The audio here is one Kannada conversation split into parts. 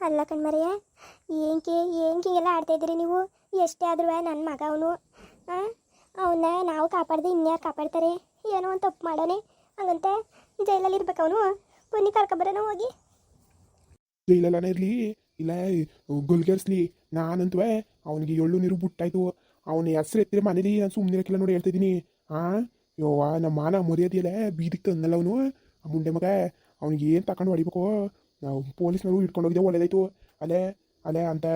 ಅಲ್ಲ ಕಣ್ಮರೆಯ ಏನಕ್ಕೆ ಏಂಗೆ ಎಲ್ಲ ಇದ್ರಿ ನೀವು? ಎಷ್ಟೇ ಆದ್ರೂ ನನ್ನ ಮಗ ಅವನು. ಅವನ್ನ ನಾವು ಕಾಪಾಡ್ದೆ ಇನ್ಯಾರು ಕಾಪಾಡ್ತಾರೆ. ಏನೋ ಒಂದು ತಪ್ಪು ಮಾಡೋನೆ. ಹಂಗಂತೆ ಜೈಲಲ್ಲಿ ಇರ್ಬೇಕು ಅವನು. ಬನ್ನಿ ಕರ್ಕೊಬರೋಣ ಹೋಗಿ. ಜೈಲಲ್ಲೇ ಇರಲಿ. ಇಲ್ಲ, ಗುಲ್ಗೆರ್ಸ್ಲಿ. ನಾನಂತೂ ಅವನಿಗೆ ಎಳ್ಳು ನೀರು ಬುಟ್ಟಾಯ್ತು. ಅವನ ಹೆಸರು ಎತ್ತಿರ ಮನೇಲಿ ನಾನು ಸುಮ್ಮನೆ ಇರಕ್ಕಿಲ್ಲ ನೋಡಿ ಹೇಳ್ತಿದ್ದೀನಿ ಆ ಯೋವಾ ನಮ್ಮ ಮಾನ ಮರ್ಯಾದೆಯಲ್ಲ ಬೀದಿಗೆ ತಂದಲ್ಲ ಅವನು. ಆ ಮುಂಡೆ ಮಗ, ಅವನಿಗೆ ಏನು ತಗೊಂಡು ಹೊಡಿಬೇಕು? ನಾವು ಪೊಲೀಸ್ನವರು ಇಟ್ಕೊಂಡು ಹೋಗಿದ್ದೆ ಒಳ್ಳೇದಾಯ್ತು. ಅಲ್ಲೇ ಅಲ್ಲೇ ಅಂತ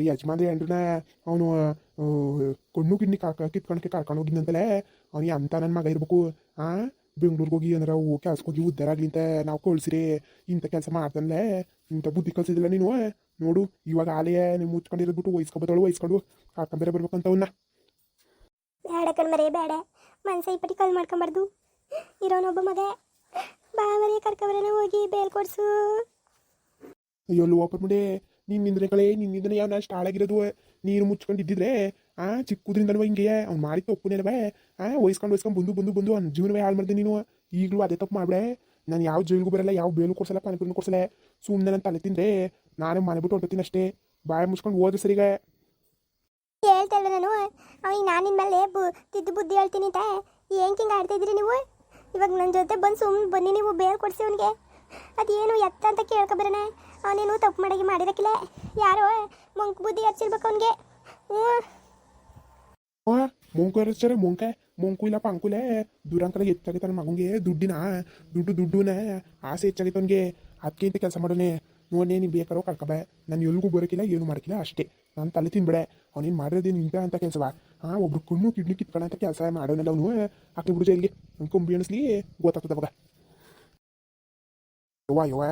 ಯಜಮಾನ್ರಿ ಅಂಡ್ರನ್ನ ಅವನು ಕಣ್ಣು ಕಿಡ್ನಿ ಕಾಕ ಕಿತ್ಕೊಂಡಕ್ಕೆ ಕರ್ಕೊಂಡು ಹೋಗಿದ್ದಂತಲೇ ಅವ್ನಿಗೆ ಅಂತ ನನ್ನ ಮಗ ಇರ್ಬೇಕು. ಆ, ಬೆಂಗ್ಳೂರಿಗೆ ಹೋಗಿ ಅಂದ್ರೆ ಅವು ಕೆಲ್ಸಕ್ಕೆ ಹೋಗಿ ಉದ್ದಾರ ಆಗ್ಲಿಂತ ನಾವು ಕಳ್ಸಿರಿ, ಇಂಥ ಕೆಲಸ ಮಾಡ್ತಾನಲ್ಲೇ ಇಂಥ ಬುದ್ಧಿ ಕಲ್ಸಿದಿಲ್ಲ ನೀನು. ನೋಡು, ಇವಾಗ ಆಲೆಯ ನೀವು ಮುಚ್ಕೊಂಡಿರೋದ್ಬಿಟ್ಟು ವಹಿಸ್ಕೊಬತ್ತಳು ವಹಿಸ್ಕೊಂಡು ಅಂತ ಅವನ್ನ ಬೇಡ ಕಣ್ಮರೆ ಬೇಡ ಮನ್ಸ ಇಪ್ಪಟಿ ಕಲ್ ಮಾಡ್ಕೊಂಬಾರ್ದು. ಇರೋನೊಬ್ಬ ಮಗ. ಬಾವರಿಯ ಕರ್ಕೊಬರೋಣ ಹೋಗಿ ಬೇಲ್ ಕೊಡ್ಸು. ಅಯ್ಯೋ ಒಪ್ಪುಡೆ ಮುಂಡೆ ನಿನ್ನಿಂದ್ರೆ ಕಳೆ ನಿನ್ನಿಂದನೇ ಯಾವ ನಾನು ಸ್ಟಾಳಾಗಿರೋದು ನೀರು ಮುಚ್ಕೊಂಡು ಇದ್ದಿದ್ರೆ ಆ, ಚಿಕ್ಕದ್ರಿಂದಲ್ವ ಹಿಂಗೆ? ಅವ್ನು ಮಾಡಿ ತಪ್ಪುನೇನವೇ ಆ ವಯಸ್ಕೊಂಡು ವಯಸ್ಕೊಂಡು ಬಂದು ಬಂದು ಬಂದು ಅವ್ನ ಜೀವನವೇ ಹಾಳು ಮಾಡಿದೆ ನೀನು. ಈಗಲೂ ಅದೇ ತಪ್ಪು ಮಾಡ್ಬೇಡ. ನಾನು ಯಾವ ಜೈಲಿಗೂ ಬರಲ್ಲ, ಯಾವ ಬೇಲು ಕೊಡ್ಸಲ್ಲ, ಪಾನಿಪುರಿನೂ ಕೊಡ್ಸಲ್ಲ. ಸುಮ್ಮನೆ ನಾನು ತಲೆ ತಿಂದ್ರೆ ನಾನೇ ಮನೆ ಬಿಟ್ಟು ಹೊಂಟತೀನಿ ಅಷ್ಟೇ. ಬಾಯ ಮುಚ್ಕೊಂಡು ಹೋದ್ರೆ ಸರಿಗೆ. ಹೇಳ್ತಲ್ಲ ನಾನು. ಅವನಿಗೆ ನಾನು ನಿಮ್ಮ ಮೇಲೆ ತಿದ್ದು ಬುದ್ಧಿ ಹೇಳ್ತೀನಿ ಅಂತ. ಏನಕ್ಕೆ ಹಿಂಗೆ ಆಡ್ತಾ ಇದ್ದೀರಿ ನೀವು? ಇವಾಗ ನನ್ನ ಜೊತೆ ಬಂದು ಸುಮ್ಮನೆ ಬನ್ನಿ ನೀವು, ಬೇಲ್ ಕೊಡಿಸಿ ಅವನಿಗೆ. ಅದೇನು ಎತ್ತ ಅಂತ ಕೇಳ್ಕೊಬರೋಣ ಅವನೇನು ತಪ್ಪು ಮಾಡಾಗಿ ಮಾಡಿರಕ್ಕಿಲ್ಲ ಯಾರೋ ಮುಂಕ್ ಬುದ್ಧಿ ಹಚ್ಚಿರ್ಬೇಕು ಅವನಿಗೆ. ಹ್ಞೂ. ಮೊಂಕು ಇರ್ತಾರೆ ಮೊಂಕ, ಮೊಂಕು ಇಲ್ಲ ಪಂಕುಲೆ. ದುರಂಕಲ ಹೆಚ್ಚಾಗೈತೆ ನನ್ನ ಮಗಂಗೆ, ದುಡ್ಡಿನ, ದುಡ್ಡು ದುಡ್ಡುನ. ಆಸೆ ಹೆಚ್ಚಾಗೈತೆ ಅವನಿಗೆ. ಅದಕ್ಕೆ ಕೆಲಸ ಮಾಡೋನೆ ನೋಡೇ ನೀನು ಬೇಕಾರೋ ಕರ್ಕೊಬೆ. ನಾನು ಎಲ್ಗೂ ಬರೋಕಿಲ್ಲ, ಏನು ಮಾಡ್ಕಿಲ್ಲ, ಅಷ್ಟೇ. ನಾನು ತಲೆ ತಿನ್ಬಿಡೆ. ಅವನೇನು ಮಾಡಿರೋದೇನು ಇಂಥ ಅಂತ ಕೆಲಸವ? ಹಾಂ ಒಬ್ರು ಕಣ್ಣು ಕಿಡ್ನಿ ಕಿತ್ಕೊಳ್ಳೋ ಅಂತ ಕೆಲಸ ಮಾಡೋನಲ್ಲ ಅವನು. ಹಾಕಿ ಬಿಡು ಇಲ್ಲಿ ಕೊಂಬಿ ಎಣಿಸ್ಲಿ ಗೊತ್ತಾಗ್ತದೆ ಅವಾಗ. ಯವ್ವ ಯವ್ವ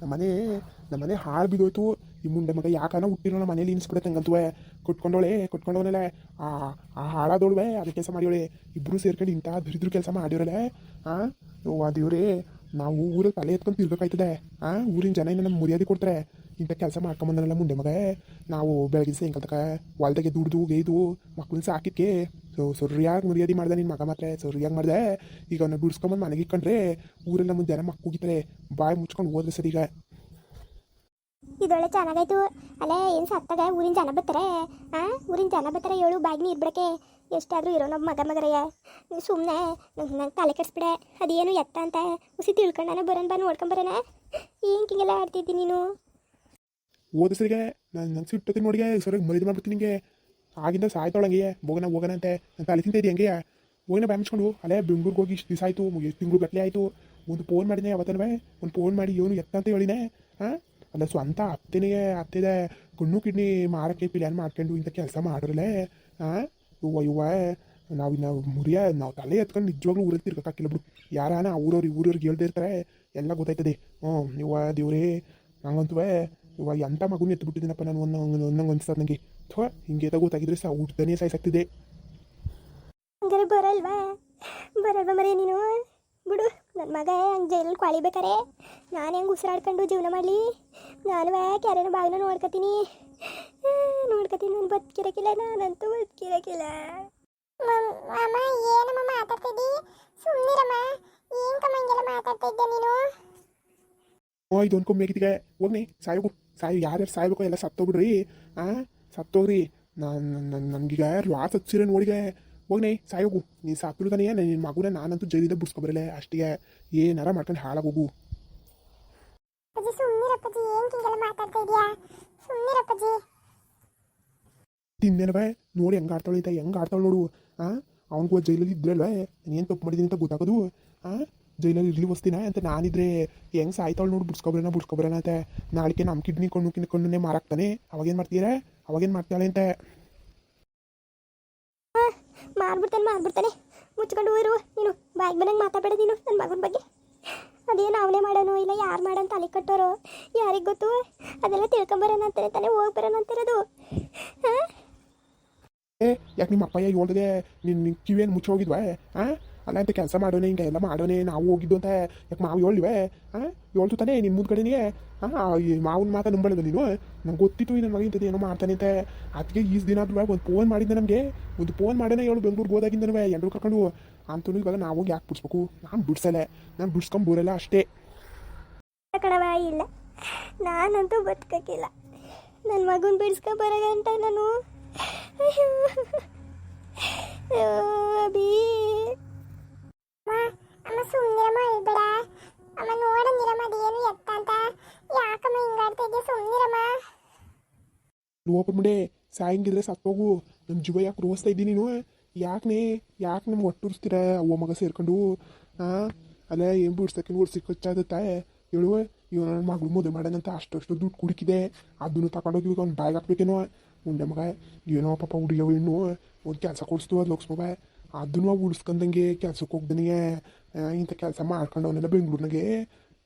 ನಮ್ಮ ಮನೆ ಹಾಳು ಬಿದ್ದೋಯ್ತು ಈ ಮುಂಡೆ ಮಗ ಯಾಕನ ಹುಟ್ಟಿರೋ ನಮ್ಮ ಮನೇಲಿ ಇನ್ಸ್ಬಿಡತ್ತೆ ಹಂಗಂತುವೆ. ಕುಟ್ಕೊಂಡೋಳೆ ಕೊಟ್ಕೊಂಡವನಲ್ಲ ಆ ಆ ಹಾಳಾದೋಳ್ವೆ ಅದು ಕೆಲಸ ಮಾಡಿವಳೆ. ಇಬ್ಬರು ಸೇರ್ಕೊಂಡು ಇಂಥ ದರಿದ್ರ ಕೆಲಸ ಮಾಡಿರಲೆ ಆ, ಯವ್ವ ದೇವ್ರೇ, ನಾವು ಊರಲ್ಲಿ ತಲೆ ಎತ್ಕೊಂಡು ತಿರ್ಬೇಕಾಯ್ತದೆ. ಆ, ಊರಿನ ಜನ ಇನ್ನು ನಮ್ಮ ಮರ್ಯಾದೆ ಕೊಡ್ತಾರೆ. ಇಂಥ ಕೆಲಸ ಮಾಡ್ಕೊಂಬಂದನಲ್ಲ ಮುಂದೆ ಮಗ. ನಾವು ಬೆಳಗಿನ ಸಾಯಂಕಾಲ ತಕ ಹೊಲ್ದಾಗೆ ದುಡ್ದು, ಗೈದು ಮಕ್ಕಳನ್ನ ಸಾಕಿದ್ಕೆ. ಸೊ, ಸರಿಯಾಗಿ ಮರ್ಯಾದೆ ಮಾಡ್ದೆ ನಿನ್ನ ಮಗ ಮಾತ್ರ, ಸರಿಯಾಗಿ ಮಾಡ್ದೆ. ಈಗ ಅವನ್ನ ಬಿಡಿಸ್ಕೊಂಬಂದು ಮನೆಗೆ ಇಟ್ಕೊಂಡ್ರೆ ಊರಲ್ಲಿ ನಮ್ಮ ಜನ ಮಕ್ಕಳಿಗಿತಾರೆ ಬಾಯಿ ಮುಚ್ಕೊಂಡು ಹೋದ್ರೆ ಸರ್ ಈಗ. ಇದೊಳ್ಳೆ ಚೆನ್ನಾಗಾಯ್ತು. ಅಲ್ಲೇ ಏನು ಸತ್ತಾಗ ಊರಿನ ಜನ ಬರ್ತಾರೆ? ಹಾಂ ಊರಿನ ಜನ ಬರ್ತಾರೆ ಏಳು ಬಾಗಿ ನೀರು ಬಿಡಕ್ಕೆ. ಎಷ್ಟಾದರೂ ಇರೋ ನಮ್ಮ ಮಗ ಮಗರಯ್ಯ. ಸುಮ್ಮನೆ ನಂಗೆ ತಲೆ ಕೆಡಿಸ್ಬಿಡೆ. ಅದೇನು ಎತ್ತ ಅಂತ. ಹುಸಿ ತಿಳ್ಕೊಂಡಾನೆ ಬರೋಣ ಬಾ ನೋಡ್ಕೊಂಬರೋಣ ಏನು ಹಿಂಗೆಲ್ಲ ಆಡ್ತಿದ್ದಿ ನೀನು? ಹೋದ ನನ್ನ ನಾನು ನಂಗೆ ಸಿಟ್ಟತಿ ನೋಡಿಗೆ ಸರಿಗೆ ಮರಿದು ಮಾಡ್ಬಿಡ್ತೀನಿ ನಿಂಗೆ. ಆಗಿಂದ ಸಾಯ್ತೊಳಗೆ ಹೋಗೋಣ ಹೋಗೋಣ ಅಂತೆ. ನಾನು ತಲೆ ತಿಂತ ಹೆಂಗೆ ಹೋಗಿನ ಬ್ಯಾಮಿಸ್ಕೊಂಡು ಅಲ್ಲೇ ಬೆಂಗ್ಳೂರಿಗೆ ಹೋಗಿ ಇಷ್ಟು ದಿವಸ ಆಯಿತು ಎಷ್ಟು ತಿಂಗಳು ಗಟ್ಟಲೆ ಆಯಿತು. ಒಂದು ಫೋನ್ ಮಾಡಿದೆ ಯಾವತ್ತನವೇ? ಒಂದು ಫೋನ್ ಮಾಡಿ ಇವನು ಎತ್ತ ಅಂತ ಹೇಳಿನೇ. ಹಾಂ ಅಲ್ಲ ಸ್ವಂತ ಅತ್ತೆನಿಗೆ ಅತ್ತೆದ ಗುಣ್ಣು ಕಿಡ್ನಿ ಮಾರಕ್ಕೆ ಪ್ಲ್ಯಾನ್ ಮಾಡ್ಕೊಂಡು ಇಂಥ ಕೆಲಸ ಮಾಡಿರಲೇ. ಹಾಂ ಯುವ ಯುವ ನಾವು ನಾವು ಮುರಿಯ, ನಾವು ತಲೆ ಎತ್ಕೊಂಡು ನಿಜವಾಗ್ಲೂ ಊರಲ್ಲಿ ತಿರ್ಗಕ್ಕಾಕಿಲ್ಲ ಬಿಡು. ಯಾರಾನ ಊರವ್ರಿಗೆ ಊರವ್ರಿಗೆ ಹೇಳ್ದಿರ್ತಾರೆ ಎಲ್ಲ ಗೊತ್ತಾಯ್ತದೆ. ಹ್ಞೂ ಯುವ ದೇವ್ರೇ ನಂಗಂತೂ ಇವಾಗ ಎಂಥ ಮಗುನ ಎತ್ಬಿಟ್ಟಿದ್ದೀನಪ್ಪ ನಾನು ಒಂದು ಒಂದಂಗೆ ಅನ್ಸ್ತದೆ ನನಗೆ ಥೋ ಹಿಂಗೆ ಎತ್ತ ಗೊತ್ತಾಗಿದ್ರೆ ಸಹ ಊಟದನೇ ಸಾಯ್ಸಾಗ್ತಿದೆ. ಹಂಗಾರೆ ಬರಲ್ವಾ? ಬರಲ್ವಾ ಮರಿ ನೀನು? ಬಿಡು ನನ್ನ ಮಗ ಹಂಗೆ ಜೈಲಲ್ಲಿ ಕಾಳಿಬೇಕಾರೆ ನಾನು ಹೆಂಗೆ ಉಸಿರಾಡ್ಕೊಂಡು ಜೀವನ ಮಾಡಲಿ? ನಾನು ಕ್ಯಾರೇನ ಬಾಗಿನ ನೋಡ್ಕೊತೀನಿ. ನೋಡ್ಕೊತೀನಿ ನಾನು ಬದುಕಿರಕ್ಕಿಲ್ಲ ನಾನಂತೂ ಬದುಕಿರಕ್ಕಿಲ್ಲ ಅಮ್ಮ ಏನಮ್ಮ ಮಾತಾಡ್ತಿದ್ದಿ? ಸುಮ್ಮನಿರಮ್ಮ ಏನ್ ಕಮ್ಮ ಹಿಂಗೆಲ್ಲ ಮಾತಾಡ್ತಾ ಇದ್ದೆ ನೀನು? ಓ ಇದು ಅನ್ಕೊಂಬ ಹೇಗಿದ್ದೀಗ ಹೋಗ್ನಿ ಸಾಯೋಗು. ಸಾಯು ಯಾರ್ಯಾರು ಸಾಯ್ಬೇಕು ಎಲ್ಲ ಸತ್ತೋಗ್ಬಿಡ್ರಿ. ಆ ಸತ್ತೋಗ್ರಿ. ನಾನು ನನಗೀಗ ಲಾಸ್ ಹಚ್ಚಿರೋ ನೋಡಿಗೆ ಸಾಯ್ ಸಾಯೋಗು ನೀನು ಸಾಕಿರು ತಾನೇ ನಿನ್ನ ಮಗುನ ನಾನಂತೂ ಜೈಲಿಂದ ಬಿಡ್ಸ್ಕೊಬರಲ್ಲ ಅಷ್ಟಿಗೆ. ಏನಾರ ಮಾಡ್ಕೊಂಡು ಹಾಳಾಗೋಗು. ತಿಂದೇನವೇ ನೋಡಿ ಹೆಂಗೆ ಆಡ್ತಾಳೆ ಅಂತ ಹೆಂಗೆ ಆಡ್ತಾಳೆ ನೋಡು. ಹಾಂ ಅವನಿಗೂ ಜೈಲಲ್ಲಿ ಇದ್ರಲ್ವೇ ಏನು ತಪ್ಪು ಮಾಡಿದ್ದೀನಿ ಅಂತ ಗೊತ್ತಾಗೋದು? ಹಾಂ ಜೈಲಲ್ಲಿ ಇರ್ಲಿ ವಸ್ತಿನ ಅಂತ ನಾನಿದ್ರೆ ಹೆಂಗ್ ಸಾಯ್ತಾಳೆ ನೋಡಿ ಬಿಡ್ಸ್ಕೊಬ್ರೇನ ಬಿಡ್ಸ್ಕೊಬ್ರೇನ ಅಂತ. ನಾಳೆಗೆ ನಮ್ಮ ಕಿಡ್ನಿ ಕಣ್ಣು ಕಿಡ್ನಿ ಕಣ್ಣನ್ನೇ ಮಾರಾಕ್ತಾನೆ. ಅವಾಗೇನು ಮಾಡ್ತೀರಾ? ಅವಾಗೇನು ಮಾಡ್ತಾಳೆ ಅಂತ. ಮಾಡ್ಬಿಡ್ತಾನೆ ಮಾಡ್ಬಿಡ್ತಾನೆ. ಮುಚ್ಕೊಂಡು ಇರು. ನೀನು ಬಾಯಿಗೆ ಬಂದಂಗೆ ಮಾತಾಡಬೇಡ ನೀನು ನನ್ನ ಮಗನ ಬಗ್ಗೆ. ಅದೇನು ಅವನೇ ಮಾಡೋನು ಇಲ್ಲ ಯಾರು ಮಾಡೋನ್ ತಲೆ ಕಟ್ಟೋರು? ಯಾರಿಗೆ ಗೊತ್ತು? ಅದೆಲ್ಲ ತಿಳ್ಕೊಂಬರೋಣ ಅಂತಾರೆ ತಾನೇ ಹೋಗಿ ಬರೋಣ ಅಂತಿರೋದು. ಹಾಂ ಏ ಯಾಕೆ ನಿಮ್ಮ ಅಪ್ಪಯ್ಯ ಹೇಳ್ದೆ? ನಿನ್ನ ಕಿವಿಯನ್ನು ಮುಚ್ಚೋಗಿದ್ವಾ? ಹಾಂ ಅಲ್ಲ ಅಂತ ಕೆಲಸ ಮಾಡೋಣ ಹಿಂಗೆ ಎಲ್ಲ ಮಾಡೋಣ ನಾವು ಹೋಗಿದ್ದು ಅಂತ ಯಾಕೆ ಮಾವು ಹೇಳಿವೆ ಹಾಂ ಹೇಳ್ತು ತಾನೇ ನಿನ್ನ ಮುಂದೆ ಕಡೆನೇ. ಹಾಂ ಮಾವನ ಮಾತ ನಂಬಳದ ನೀನು? ನಂಗೆ ಗೊತ್ತಿತ್ತು ನನ್ನ ಮಗ ಇಂಥದ್ದು ಏನೋ ಮಾಡ್ತಾನೆ ಅಂತ. ಅದಕ್ಕೆ ಈಸ್ ದಿನ ಆದ್ರೂ ಒಂದು ಫೋನ್ ಮಾಡಿದ್ದೆ ನಮಗೆ. ಒಂದು ಫೋನ್ ಮಾಡೇನೆ ಹೇಳು ಬೆಂಗ್ಳೂರಿಗೆ ಹೋದಾಗಿಂದನೂ ಎಲ್ಲರೂ ಕರ್ಕೊಂಡು ಅಂತೂ ಇವಾಗ ನಾವು ಹೋಗಿ ಯಾಕೆ ಬಿಡಿಸ್ಬೇಕು? ನಾನು ಬಿಡ್ಸಲ್ಲ. ನಾನು ಬಿಡ್ಸ್ಕೊಂಡು ಬರಲ್ಲ ಅಷ್ಟೇ. ಇಲ್ಲ ನಾನಂತೂ ಬದುಕಕ್ಕಿಲ್ಲ ನನ್ನ ಮಗನ ಬಿಡಿಸ್ಕೊ ಬರಗಂಟ ನಾನು ಅಯ್ಯೋ ಅಯ್ಯೋ, ಅಭಿ ಅಮ್ಮ ಅಮ್ಮ ಸುಮ್ಮನಿರಮ್ಮ ಹೇಳ್ಬೇಡ ಅಮ್ಮ ನೋಡಂಗಿರಮ್ಮ ಅದೇನು ಎತ್ತ ಅಂತ ಯಾಕಮ್ಮ ಹಿಂಗಾಡ್ತಾ ಇದೆಯಾ ಸುಮ್ಮನಿರಮ್ಮ ಓಪನ್ ಬಿಡೆ ಸಾಯಂಗಿದ್ರೆ ಸತ್ತೋಗು ನಮ್ಮ ಜೀವ ಯಾಕೆ ರೋಸ್ತಾ ಇದ್ದೀನಿ ನೀನು ಯಾಕನೇ ಯಾಕೆ ನಮ್ಗೆ ಒಟ್ಟುರ್ಸ್ತೀರ ಅವ್ವ ಮಗ ಸೇರ್ಕೊಂಡು ಹಾಂ ಅಲ್ಲ ಏನು ಬಿಡ್ಸಕ್ಕೆ ಓಡಿಸಿ ಖರ್ಚಾದತ್ತ ಹೇಳು ಇವ ನನ್ನ ಮಗಳು ಮದುವೆ ಮಾಡೋಣಂತ ಅಷ್ಟಷ್ಟು ದುಡ್ಡು ಕುಡುಕಿದೆ ಅದನ್ನು ತಗೊಂಡೋಗಿ ಇವಾಗ ಅವ್ನು ಬ್ಯಾಗ್ ಹಾಕ್ಬೇಕೇನೋ ಮುಂದೆ ಮಗ ಏನೋ ಪಾಪ ಹುಡುಗಿಯವ ಹೆಣ್ಣು ಒಂದು ಕೆಲಸ ಕೊಡಿಸ್ತು ಅದು ಲೋಕ್ಸ್ ಮಗ ಅದನ್ನು ಉಳಿಸ್ಕೊಂಡಂಗೆ ಕೆಲ್ಸಕ್ಕೆ ಹೋಗ್ದನಿಗೆ ಇಂಥ ಕೆಲಸ ಮಾಡ್ಕೊಂಡು ಅವನೆಲ್ಲ ಬೆಂಗಳೂರಿನಾಗೆ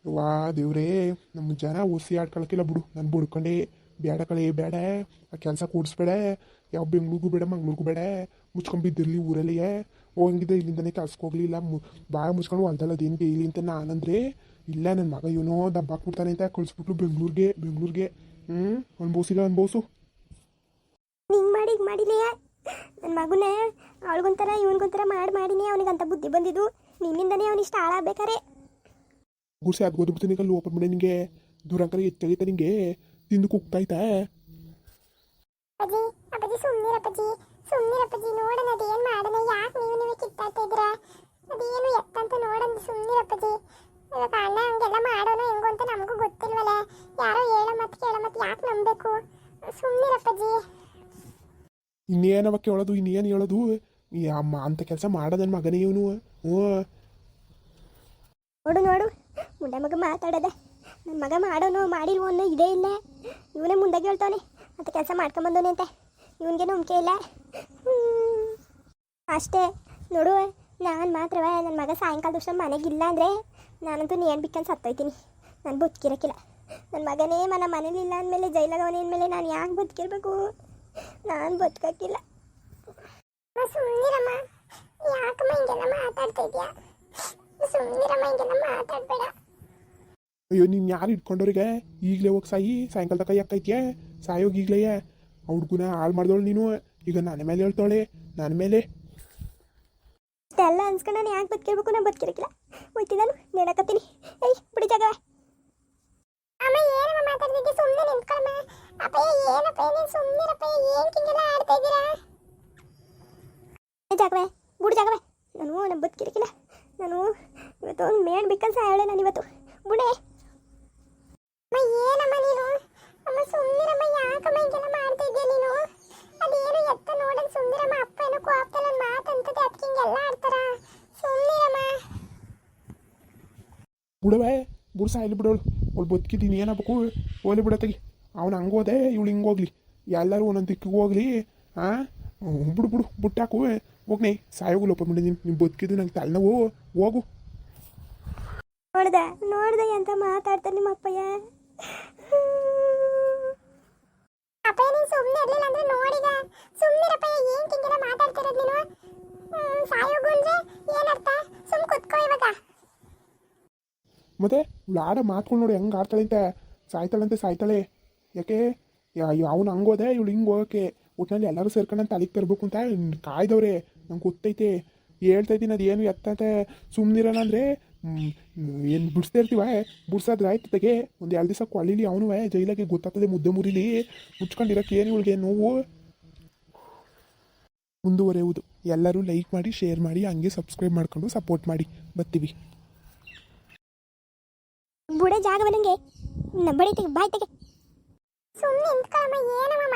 ವಾ ದೇವ್ರೇ ನಮ್ಮ ಜನ ಒಸಿ ಆಡ್ಕೊಳಕ್ಕಿಲ್ಲ ಬಿಡು ನಾನು ಬುಡ್ಕೊಂಡೆ ಬೇಡ ಕಳೆ ಬೇಡ. ಆ ಕೆಲಸ ಕೂಡಿಸ್ಬೇಡ ಯಾವ ಬೆಂಗ್ಳೂರಿಗೂ ಬೇಡ ಮಂಗ್ಳೂರಿಗೂ ಬೇಡ. ಮುಚ್ಕೊಂಡು ಬಿದ್ದಿರಲಿ ಓ ಹೋಗಿದ್ದೆ ಇಲ್ಲಿಂದನೇ ಕೆಲ್ಸಕ್ಕೆ ಹೋಗ್ಲಿಲ್ಲ. ಮು ಬಾಯ ಮುಚ್ಕೊಂಡು ಹೊಲ್ದಲ್ಲ ಅದೇನು ಡೈಲಿ ಅಂತ ನಾನಂದ್ರೆ ಇಲ್ಲ ನನ್ನ ಮಗ ಏನೋ ದಬ್ಬಾಕ್ಬಿಡ್ತಾನೆ ಅಂತ ಕಳಿಸ್ಬಿಟ್ಲು ಬೆಂಗಳೂರಿಗೆ ಬೆಂಗಳೂರಿಗೆ. ಹ್ಞೂ ಅನ್ಭವಿಸಿಲ್ಲ ಅನ್ಭವಿಸು. ಹಿಂಗೆ ಮಾಡಿ ಹಿಂಗೆ ನನ್ನ ಮಗುನೇ ಅವಳಿಗೊಂಥರ ಇವನಿಗೊಂಥರ ಮಾಡಿ ಮಾಡಿನೇ ಅವನಿಗಂತ ಬುದ್ಧಿ ಬಂದಿದ್ದು. ನಿನ್ನಿಂದನೇ ಅವನಿಷ್ಟ ಹಾಳಾಗ್ಬೇಕಾರೆ. ಗುಡ್ಸಿ ಅದು ಓದ್ಬಿಡ್ತೀನಿ ಕಲ್ಲು ಲೋಪನ್ ಮಾಡಿ ನಿಂಗೆ. ದುರಂಕರ ಎಚ್ಚರಿತ ನಿಂಗೆ. ತಿಂದು ಕುಗ್ತಾಯ್ತಾ ಅಜ್ಜಿ ಅಪ್ಪಾಜಿ ಸುಮ್ಮನಿರಪ್ಪಾಜಿ ಸುಮ್ಮನಿರಪ್ಪಾಜಿ ನೋಡೋಣ ಅದೇನು ಮಾಡೋಣ ಯಾಕೆ ನೀವು ನೀವು ಕಿತ್ತಾಡ್ತಾ ಇದ್ದೀರಾ? ಅದೇನು ಎತ್ತ ಅಂತ ನೋಡೋಣ ಸುಮ್ಮನಿರಪ್ಪಾಜಿ ಇವಾಗ ಅಣ್ಣ ಹಂಗೆಲ್ಲ ಮಾಡೋಣ ಹೆಂಗೋ ಅಂತ ನಮಗೂ ಗೊತ್ತಿಲ್ವಲ್ಲ. ಯಾರೋ ಹೇಳೋ ಮತ್ತೆ ಕೇಳೋ ಮತ್ತೆ ಯಾಕೆ ನಂಬಬೇಕು? ಸುಮ್ಮನಿರಪ್ಪಾಜಿ ಇನ್ನೇನವ ಕೇಳೋದು ಇನ್ನೇನು ಹೇಳೋದು? ಈ ಅಮ್ಮ ಅಂತ ಕೆಲಸ ಮಾಡೋದು ನನ್ನ ಮಗನೇ ಇವನು. ಹ್ಞೂ ನೋಡು ನೋಡು. ಮುಂದೆ ಮಗ ಮಾತಾಡದೆ. ನನ್ನ ಮಗ ಮಾಡೋನು, ಮಾಡಿಲ್ವೋ ಅನ್ನೋ ಇದೇ ಇಲ್ಲ. ಇವನೇ ಮುಂದೆ ಹೇಳ್ತಾನೆ ಅಂತ ಕೆಲಸ ಮಾಡ್ಕೊಂಬಂದವನೆ ಅಂತೆ. ಇವನಿಗೆ ನಂಬಿಕೆ ಇಲ್ಲ. ಅಷ್ಟೇ. ನೋಡು, ನಾನು ಮಾತ್ರವೇ? ನನ್ನ ಮಗ ಸಾಯಂಕಾಲ ದಿವಸ ಮನೆಗಿಲ್ಲ ಅಂದರೆ ನಾನಂತೂ ನೇಣು ಬಿಕ್ಕಂದು ಸತ್ತೋಯ್ತೀನಿ. ನಾನು ಬದುಕಿರಕ್ಕಿಲ್ಲ ನನ್ನ ಮಗನೇ ಮನ ಮನೇಲಿಲ್ಲ ಅಂದಮೇಲೆ, ಜೈಲಾಗವನೇ ಅಂದಮೇಲೆ ನಾನು ಯಾಕೆ ಬದುಕಿರ್ಬೇಕು? ನಾನು ಬದುಕಕ್ಕಿಲ್ಲ ಸುಮ್ಮನಿರಮ್ಮ ಯಾಕಮ್ಮ ಹಿಂಗೆಲ್ಲ ಮಾತಾಡ್ತಾ ಇದೆಯಾ ಸುಮ್ಮನಿರಮ್ಮ ಹಿಂಗೆಲ್ಲ ಮಾತಾಡಬೇಡ. ಅಯ್ಯೋ, ನೀನು ಯಾರು ಇಟ್ಕೊಂಡವ್ರಿಗೆ ಈಗಲೇ ಹೋಗಿ ಸಾಯಿ ಸಾಯಂಕಾಲ ತಕ ಯಾಕೈತ್ಯಾ ಸಾಯೋಗಿ ಈಗಲೇ. ಆ ಹುಡ್ಗುನ ಹಾಳು ಮಾಡ್ದೋಳು ನೀನು. ಈಗ ನನ್ನ ಮೇಲೆ ಹೇಳ್ತಾಳೆ ನನ್ನ ಮೇಲೆ. ಎಲ್ಲ ಅನ್ಸ್ಕೊಂಡು ನಾನು ಯಾಕೆ ಬದುಕಿರ್ಬೇಕು? ನಾನು ಬದುಕಿರಕ್ಕಿಲ್ಲ ಹೋಯ್ತಿ, ನಾನು ನೆನಕತ್ತೀನಿ ಏಯ್, ಬಿಡಿ ಜಾಗ ಅಮ್ಮ, ಏನಮ್ಮ ಮಾತಾಡ್ತಿದ್ದೆ? ಸುಮ್ಮನೆ ನಿಂತ್ಕೊಳಮ್ಮ. ಅಪ್ಪಯ್ಯ ಏನಪ್ಪ ನೀನು ಸುಮ್ಮನಿರಪ್ಪ ಏನು ಕಿಂಗೆಲ್ಲ ಆಡ್ತಾ ಇದ್ದೀರಾ? ಜಾಗವೆ, ಬುಡಿ ಜಾಗವೆ. ನಾನು ನಾನು ಬದುಕಿರಕ್ಕಿಲ್ಲ ನಾನು ಇವತ್ತು ಒಂದು ಮೇಡ್ ಬಿಕ್ಕನ್ ಹೇಳೇ ನಾನು ಇವತ್ತು. ಬುಡೆ. ಬಿಡವೆ ಬುಡ್ಸ ಇಲ್ಲಿ ಬಿಡೋಳು? ಅವಳು ಬದುಕಿದ್ದೀನಿ ಏನಾಗಬೇಕು ಹೋಲಿ ಬಿಡತ್ತಗಿ ಅವ್ನು ಹಂಗೋದೆ ಇವಳು ಹಿಂಗೆ ಹೋಗ್ಲಿ. ಎಲ್ಲರೂ ಒಂದೊಂದು ದಿಕ್ಕಿಗೆ ಹೋಗ್ಲಿ ಹಾಂ ಬಿಡು ಬಿಡು ಬುಟ್ಟಾಕು ಹೋಗ್ನೆ ಸಾಯೋಗು ಲೋಪ ಬಿಡಿ ನೀನು ನಿಮ್ಮ ಬದುಕಿದ್ದು ನಂಗೆ ತಲೆನೋವು ಹೋಗು. ನೋಡ್ದೆ ನೋಡ್ದೆ ಅಂತ ಮಾತಾಡ್ತಾರೆ ನಿಮ್ಮ ಅಪ್ಪಯ್ಯ. ಅಪ್ಪಯ್ಯ, ನೀನು ಸುಮ್ಮನೆ ಇರಲಿಲ್ಲ ಅಂದ್ರೆ ನೋಡಿಗ. ಏನು ನೀನು? ಏನರ್ಥ? ಸುಮ್ ಕುತ್ಕೋ ಇವಾಗ. ಮತ್ತೆ ಆಡೋ ಮಾತ್ಗಳು ನೋಡಿ ಹೆಂಗೆ ಆಡ್ತಾಳಂತೆ ಅಂತ? ಸಾಯ್ತಾಳೆ ಯಾಕೆ? ಅವ್ನು ಹಂಗೋದೆ ಇವಳು ಹಿಂಗೆ ಹೋಗೋಕೆ ಒಟ್ಟಿನಲ್ಲಿ ಎಲ್ಲರೂ ಸೇರ್ಕೊಂಡು ಅಲ್ಲಿಗೆ ತರಬೇಕು ಅಂತ ಕಾಯ್ದವ್ರೆ. ನಂಗೆ ಗೊತ್ತೈತೆ. ಹೇಳ್ತೈತಿ ಅದೇನು ಎತ್ತಂತೆ ಸುಮ್ಮನಿರೋಣ ಅಂದರೆ ಏನು ಬಿಡಿಸ್ತಾ ಇರ್ತೀವ ಬಿಡ್ಸೋದು ಆಯ್ತು ತೆಗೆ. ಒಂದು ಎರಡು ದಿವಸ ಕೊಳ್ಳಿಲಿ ಅವನು ಜೈಲಾಗೆ ಗೊತ್ತಾಗ್ತದೆ ಮುದ್ದೆ ಮುರಿಲಿ. ಮುಚ್ಕೊಂಡಿರೋಕೆ ಏನು ಇವಳಿಗೆ ನೋವು? ಮುಂದುವರೆಯುವುದು. ಎಲ್ಲರೂ ಲೈಕ್ ಮಾಡಿ ಶೇರ್ ಮಾಡಿ, ಹಂಗೆ ಸಬ್ಸ್ಕ್ರೈಬ್ ಮಾಡ್ಕೊಂಡು ಸಪೋರ್ಟ್ ಮಾಡಿ. ಬರ್ತೀವಿ. ಬುಡೆ ಜಾಗ ಬಂದಂಗೆ ಬಡಿ ತೆಗೆ, ಬಾಯ್ ತೆಗೆ. ಸುಮ್ಮನೆ ಏನಮ್ಮ ಏನಮ್ಮ